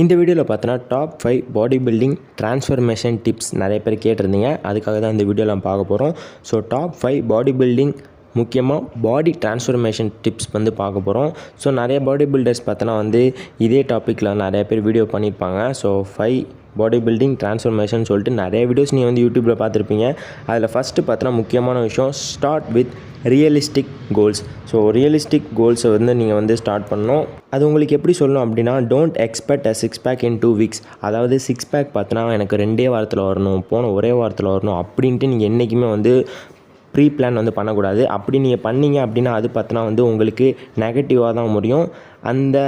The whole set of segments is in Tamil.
இந்த வீடியோவில் பார்த்தோன்னா top five body building transformation tips நிறைய பேர் கேட்டிருந்தீங்க. அதுக்காக தான் இந்த வீடியோலாம் பார்க்க போகிறோம் so top five body building முக்கியமாக பாடி ட்ரான்ஸ்ஃபர்மேஷன் டிப்ஸ் வந்து பார்க்க போகிறோம் ஸோ நிறைய பாடி பில்டர்ஸ் பார்த்தோன்னா வந்து இதே டாப்பிக்கில் நிறைய பேர் வீடியோ பண்ணியிருப்பாங்க. So five body building transformation சொல்லிட்டு நிறைய வீடியோஸ் நீங்கள் வந்து யூடியூப்பில் பார்த்துருப்பீங்க. அதில் ஃபஸ்ட்டு பார்த்தோன்னா முக்கியமான விஷயம் start with realistic goals so realistic கோல்ஸை வந்து நீங்கள் வந்து ஸ்டார்ட் பண்ணணும். அது உங்களுக்கு எப்படி சொல்லணும் அப்படின்னா don't expect a six pack in two weeks அதாவது சிக்ஸ் பேக் பார்த்தோன்னா எனக்கு ரெண்டே வாரத்தில் வரணும் போன ஒரே வாரத்தில் வரணும் அப்படின்ட்டு நீங்கள் என்றைக்குமே வந்து ப்ரீ பிளான் வந்து பண்ணக்கூடாது. அப்படி நீங்கள் பண்ணீங்க அப்படின்னா அது பார்த்தோன்னா வந்து உங்களுக்கு நெகட்டிவாக தான் முடியும். அந்த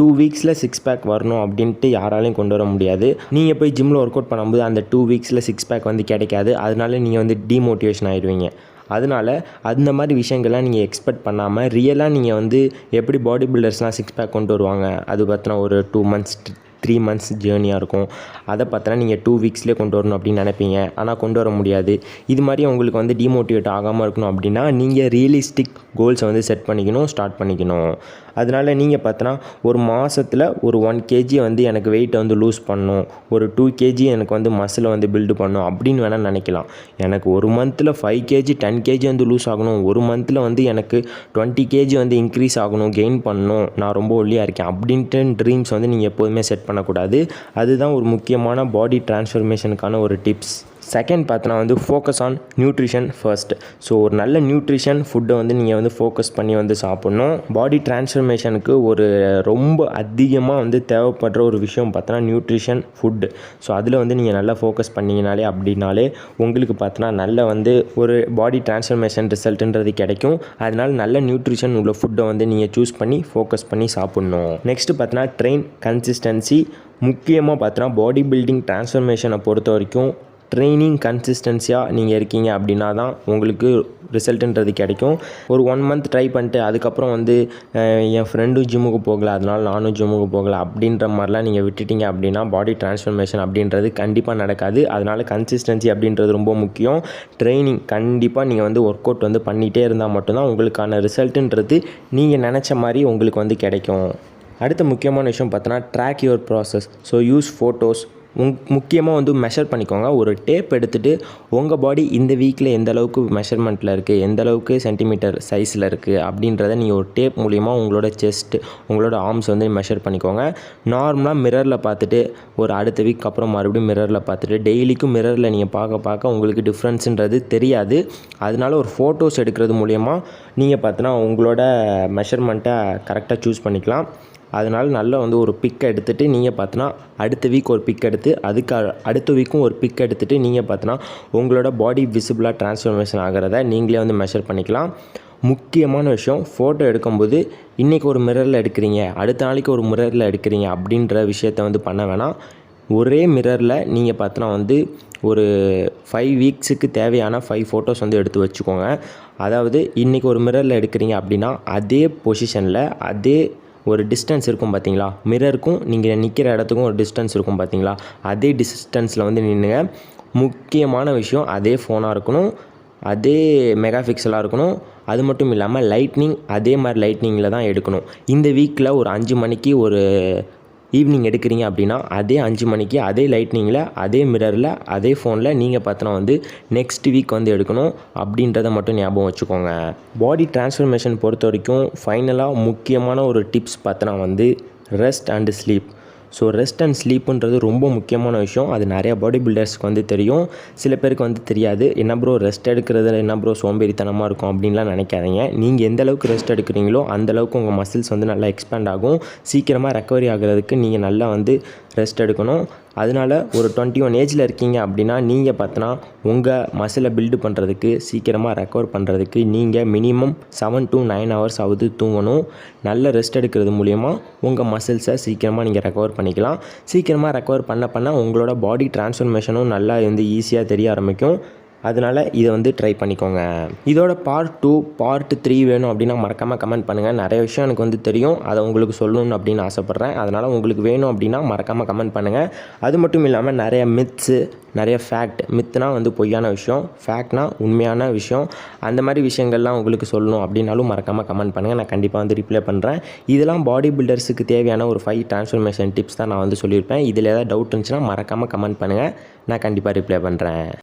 டூ வீக்ஸில் சிக்ஸ் பேக் வரணும் அப்படின்ட்டு யாராலையும் கொண்டு வர முடியாது. நீங்கள் போய் ஜிம்மில் ஒர்க் அவுட் பண்ணும்போது அந்த டூ வீக்ஸில் சிக்ஸ் பேக் வந்து கிடைக்காது. அதனால நீங்கள் வந்து டிமோட்டிவேஷன் ஆயிடுவீங்க அதனால அந்த மாதிரி விஷயங்கள்லாம் நீங்கள் எக்ஸ்பெக்ட் பண்ணாமல் ரியலாக நீங்கள் வந்து எப்படி பாடி பில்டர்ஸ்லாம் சிக்ஸ் பேக் கொண்டு வருவாங்க? அது பார்த்தினா ஒரு டூ மந்த்ஸ் த்ரீ மந்த்ஸ் ஜேர்னியாக இருக்கும். அதை பார்த்தோன்னா நீங்கள் டூ வீக்ஸ்லேயே கொண்டு வரணும் அப்படின்னு நினைப்பீங்க. ஆனால் கொண்டு வர முடியாது. இது மாதிரி உங்களுக்கு வந்து டிமோட்டிவேட் ஆகாமல் இருக்கணும் அப்படின்னா நீங்கள் ரியலிஸ்டிக் கோல்ஸை வந்து செட் பண்ணிக்கணும் ஸ்டார்ட் பண்ணிக்கணும். அதனால் நீங்கள் பார்த்தோன்னா ஒரு மாதத்தில் ஒரு ஒன் கேஜி வந்து எனக்கு வெயிட்டை வந்து லூஸ் பண்ணணும். ஒரு டூ கேஜி எனக்கு வந்து மசிலை வந்து பில்டு பண்ணணும் அப்படின்னு வேணால் நினைக்கலாம். எனக்கு ஒரு மந்தில் ஃபைவ் கேஜி டென் கேஜி வந்து லூஸ் ஆகணும். ஒரு மந்தில் வந்து எனக்கு டுவெண்ட்டி கேஜி வந்து இன்க்ரீஸ் ஆகணும் கெயின் பண்ணணும். நான் ரொம்ப ஒல்லியாக இருக்கேன். அப்படின்ட்டு ட்ரீம்ஸ் வந்து நீங்கள் எப்போதுமே செட் பண்ணக்கூடாது. அதுதான் ஒரு முக்கியமான பாடி டிரான்ஸ்ஃபர்மேஷனுக்கான ஒரு டிப்ஸ் செகண்ட் பார்த்தோன்னா வந்து focus on nutrition first so ஒரு நல்ல நியூட்ரிஷன் ஃபுட்டை வந்து நீங்கள் வந்து ஃபோக்கஸ் பண்ணி வந்து சாப்பிட்ணும். பாடி டிரான்ஸ்ஃபர்மேஷனுக்கு ஒரு ரொம்ப அதிகமாக வந்து தேவைப்படுற ஒரு விஷயம் பார்த்தோன்னா நியூட்ரிஷன் ஃபுட்டு ஸோ அதில் வந்து நீங்கள் நல்லா ஃபோக்கஸ் பண்ணிங்கனாலே அப்படின்னாலே உங்களுக்கு பார்த்தோன்னா நல்ல வந்து ஒரு பாடி டிரான்ஸ்ஃபர்மேஷன் ரிசல்ட்டுன்றது கிடைக்கும். அதனால் நல்ல நியூட்ரிஷன் உள்ள ஃபுட்டை வந்து நீங்கள் சூஸ் பண்ணி ஃபோக்கஸ் பண்ணி சாப்பிட்ணும். நெக்ஸ்ட்டு பார்த்தோன்னா ட்ரெயின் கன்சிஸ்டன்சி முக்கியமாக பார்த்தோன்னா பாடி பில்டிங் டிரான்ஸ்ஃபர்மேஷனை பொறுத்த வரைக்கும் ட்ரைனிங் கன்சிஸ்டன்சியாக நீங்கள் இருக்கீங்க அப்படின்னா தான் உங்களுக்கு ரிசல்ட்டுன்றது கிடைக்கும். ஒரு ஒன் மந்த் ட்ரை பண்ணிட்டு அதுக்கப்புறம் வந்து என் ஃப்ரெண்டும் ஜிம்முக்கு போகலை அதனால் நானும் ஜிம்முக்கு போகலை அப்படின்ற மாதிரிலாம் நீங்கள் விட்டுட்டீங்க அப்படின்னா பாடி டிரான்ஸ்ஃபர்மேஷன் அப்படின்றது கண்டிப்பாக நடக்காது. அதனால் கன்சிஸ்டன்சி அப்படின்றது ரொம்ப முக்கியம். ட்ரைனிங் கண்டிப்பாக நீங்கள் வந்து ஒர்க் அவுட் வந்து பண்ணிகிட்டே இருந்தால் மட்டும்தான் உங்களுக்கான ரிசல்ட்டுன்றது நீங்கள் நினச்ச மாதிரி உங்களுக்கு வந்து கிடைக்கும். அடுத்த முக்கியமான விஷயம் பார்த்தோன்னா track your process so use photos முக்கியமாக வந்து மெஷர் பண்ணிக்கோங்க. ஒரு டேப் எடுத்துகிட்டு உங்கள் பாடி இந்த வீக்கில் எந்த அளவுக்கு மெஷர்மெண்ட்டில் இருக்குது எந்த அளவுக்கு சென்டிமீட்டர் சைஸில் இருக்குது அப்படின்றத நீங்கள் ஒரு டேப் மூலிமா உங்களோட செஸ்ட் உங்களோட ஆர்ம்ஸ் வந்து மெஷர் பண்ணிக்கோங்க. நார்மலாக மிரரில் பார்த்துட்டு ஒரு அடுத்த வீக் அப்புறம் மறுபடியும் மிரரில் பார்த்துட்டு டெய்லிக்கும் மிரரில் நீங்கள் பார்க்க பார்க்க உங்களுக்கு டிஃப்ரென்ஸுன்றது தெரியாது. அதனால ஒரு ஃபோட்டோஸ் எடுக்கிறது மூலயமா நீங்கள் பார்த்தோன்னா உங்களோட மெஷர்மெண்ட்டை கரெக்டாக சூஸ் பண்ணிக்கலாம். அதனால் நல்ல வந்து ஒரு பிக் எடுத்துகிட்டு நீங்கள் பார்த்தோன்னா அடுத்த வீக் ஒரு பிக் எடுத்து அதுக்கு அடுத்த வீக்கும் ஒரு பிக் எடுத்துகிட்டு நீங்கள் பார்த்தோன்னா உங்களோட பாடி விசிபிளாக ட்ரான்ஸ்ஃபர்மேஷன் ஆகிறத நீங்களே வந்து மெஷர் பண்ணிக்கலாம். முக்கியமான விஷயம் ஃபோட்டோ எடுக்கும்போது இன்றைக்கி ஒரு மிரரில் எடுக்கிறீங்க அடுத்த நாளைக்கு ஒரு மிரரில் எடுக்கிறீங்க அப்படின்ற விஷயத்த வந்து பண்ண வேணாம். ஒரே மிரரில் நீங்கள் பார்த்தோன்னா வந்து ஒரு ஃபைவ் வீக்ஸுக்கு தேவையான ஃபைவ் ஃபோட்டோஸ் வந்து எடுத்து வச்சுக்கோங்க. அதாவது இன்றைக்கி ஒரு மிரரில் எடுக்கிறீங்க அப்படின்னா அதே பொசிஷனில் அதே ஒரு டிஸ்டன்ஸ் இருக்கும் பார்த்தீங்களா மிரருக்கும் நீங்கள் நிற்கிற இடத்துக்கும் ஒரு டிஸ்டன்ஸ் இருக்கும் பார்த்தீங்களா அதே டிஸ்டன்ஸில் வந்து நின்றுங்க முக்கியமான விஷயம் அதே ஃபோனாக இருக்கணும். அதே மெகா பிக்சலாக இருக்கணும். அது மட்டும் இல்லாமல் லைட்னிங் அதே மாதிரி லைட்னிங்கில் தான் எடுக்கணும். இந்த வீக்கில் ஒரு அஞ்சு மணிக்கு ஒரு ஈவினிங் எடுக்கிறீங்க அப்படின்னா அதே அஞ்சு மணிக்கு அதே லைட்னிங்கில் அதே மிரரில் அதே ஃபோனில் நீங்கள் பார்த்தோன்னா வந்து நெக்ஸ்ட் வீக் வந்து எடுக்கணும் அப்படின்றத மட்டும் ஞாபகம் வச்சுக்கோங்க. பாடி டிரான்ஸ்ஃபர்மேஷன் பொறுத்த வரைக்கும் ஃபைனலாக முக்கியமான ஒரு டிப்ஸ் பார்த்தோன்னா வந்து rest and sleep so rest and ஸ்லீப்புன்றது ரொம்ப முக்கியமான விஷயம். அது நிறையா பாடி பில்டர்ஸ்க்கு வந்து தெரியும். சில பேருக்கு வந்து தெரியாது. என்ன ப்ரோ ரெஸ்ட் எடுக்கிறது என்ன ப்ரோ சோம்பேறித்தனமாக இருக்கும் அப்படின்லாம் நினைக்காதீங்க. நீங்கள் எந்த அளவுக்கு ரெஸ்ட் எடுக்கிறீங்களோ அந்த அளவுக்கு உங்கள் மசில்ஸ் வந்து நல்லா எக்ஸ்பேண்ட் ஆகும். சீக்கிரமாக ரெக்கவரி ஆகிறதுக்கு நீங்கள் நல்லா வந்து ரெஸ்ட் எடுக்கணும். அதனால ஒரு டுவெண்ட்டி ஒன் ஏஜில் இருக்கீங்க அப்படின்னா நீங்கள் பார்த்தோன்னா உங்கள் மசிலை பில்டு பண்ணுறதுக்கு சீக்கிரமாக ரெக்கவர் பண்ணுறதுக்கு நீங்கள் minimum seven to nine hours ஆகுது தூங்கணும். நல்ல ரெஸ்ட் எடுக்கிறது மூலிமா உங்கள் மசில்ஸை சீக்கிரமாக நீங்கள் ரெக்கவர் பண்ணிக்கலாம். சீக்கிரமாக ரெக்கவர் பண்ண பண்ண உங்களோட பாடி டிரான்ஸ்ஃபர்மேஷனும் நல்லா வந்து ஈஸியாக தெரிய ஆரம்பிக்கும். அதனால் இதை வந்து ட்ரை பண்ணிக்கோங்க. இதோட பார்ட் டூ பார்ட் த்ரீ வேணும் அப்படின்னா மறக்காமல் கமெண்ட் பண்ணுங்கள் நிறைய விஷயம் எனக்கு வந்து தெரியும். அதை உங்களுக்கு சொல்லணும்னு அப்படின்னு ஆசைப்பட்றேன். அதனால் உங்களுக்கு வேணும் அப்படின்னா மறக்காமல் கமெண்ட் பண்ணுங்கள் அது மட்டும் இல்லாமல் நிறைய மித்ஸு நிறைய ஃபேக்ட் மித்துனா வந்து பொய்யான விஷயம். ஃபேக்ட்னா உண்மையான விஷயம். அந்த மாதிரி விஷயங்கள்லாம் உங்களுக்கு சொல்லணும் அப்படின்னாலும் மறக்காமல் கமெண்ட் பண்ணுங்கள் நான் கண்டிப்பாக வந்து ரிப்ளை பண்ணுறேன் இதெல்லாம் பாடி பில்டர்ஸுக்கு தேவையான ஒரு ஃபைவ் ட்ரான்ஸ்ஃபர்மேஷன் டிப்ஸ் தான் நான் வந்து சொல்லியிருப்பேன். இதில் ஏதாவது டவுட் இருந்துச்சுன்னா மறக்காமல் கமெண்ட் பண்ணுங்கள் நான் கண்டிப்பாக ரிப்ளை பண்ணுறேன்